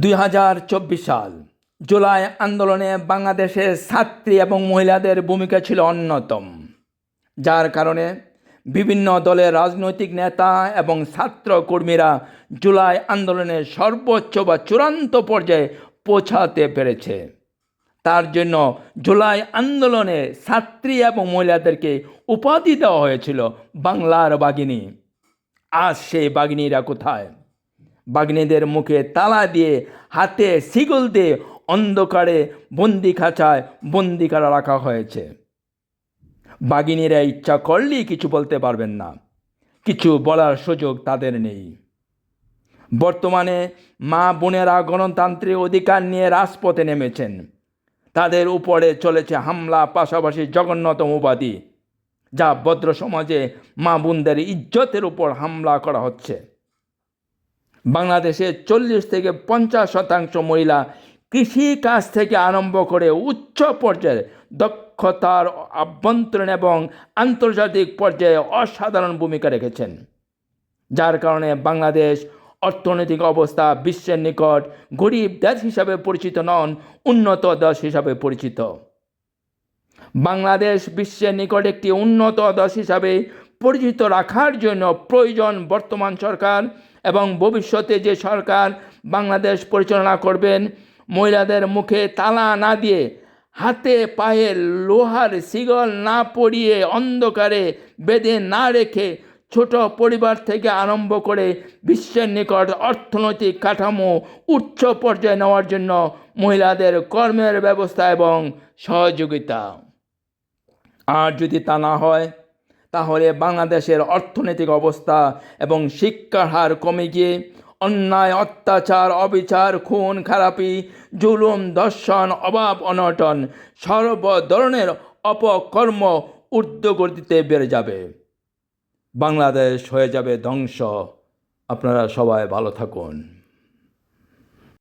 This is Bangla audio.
দুই হাজার চব্বিশ সাল, জুলাই আন্দোলনে বাংলাদেশের ছাত্রী এবং মহিলাদের ভূমিকা ছিল অন্যতম, যার কারণে বিভিন্ন দলের রাজনৈতিক নেতা এবং ছাত্র কর্মীরা জুলাই আন্দোলনের সর্বোচ্চ বা চূড়ান্ত পর্যায়ে পৌঁছাতে পেরেছে। তার জন্য জুলাই আন্দোলনে ছাত্রী এবং মহিলাদেরকে উপাধি দেওয়া হয়েছিল বাংলার বাগিনী। আজ সেই বাগিনীরা কোথায়? বাগিনীদের মুখে তালা দিয়ে, হাতে সিগল দিয়ে অন্ধকারে বন্দি খাঁচায় বন্দি করা রাখা হয়েছে। বাগিনীরা ইচ্ছা করলেই কিছু বলতে পারবেন না। কিছু বলার সুযোগ তাদের নেই। বর্তমানে মা বোনেরা গণতান্ত্রিক অধিকার নিয়ে রাজপথে নেমেছেন। তাদের উপরে চলেছে হামলা, পাশাপাশি জঘন্যতম উপাধি, যা ভদ্র সমাজে মা বোনদের ইজ্জতের উপর হামলা করা হচ্ছে। বাংলাদেশে চল্লিশ থেকে পঞ্চাশ শতাংশ মহিলা কৃষি কাজ থেকে আরম্ভ করে উচ্চ পর্যায়ে দক্ষতার আভ্যন্তরীণ এবং আন্তর্জাতিক পর্যায়ে অসাধারণ ভূমিকা রেখেছেন। যার কারণে বাংলাদেশ অর্থনৈতিক অবস্থা বিশ্বের নিকট গরিব দেশ হিসাবে পরিচিত নন, উন্নত দেশ হিসাবে পরিচিত। বাংলাদেশ বিশ্বের নিকট একটি উন্নত দেশ হিসাবে পরিচিত রাখার জন্য প্রয়োজন বর্তমান সরকার এবং ভবিষ্যতে যে সরকার বাংলাদেশ পরিচালনা করবেন, মহিলাদের মুখে তালা না দিয়ে হাতে পায়ে লোহার সিগল না পরিয়ে অন্ধকারে বেঁধে না রেখে ছোট পরিবার থেকে আরম্ভ করে বিশ্বের নিকট অর্থনৈতিক কাঠামো উচ্চ পর্যায়ে নেওয়ার জন্য মহিলাদের কর্মের ব্যবস্থা এবং সহযোগিতা। আর যদি তা না হয় তাহলে বাংলাদেশের অর্থনৈতিক অবস্থা এবং শিক্ষার হার কমে গিয়ে অন্যায়, অত্যাচার, অবিচার, খুন, খারাপি, জুলুম দর্শন অভাব, অনটন সর্ব ধরনের অপকর্ম ঊর্ধ্বগতিতে বেড়ে যাবে। বাংলাদেশ হয়ে যাবে ধ্বংস। আপনারা সবাই ভালো থাকুন।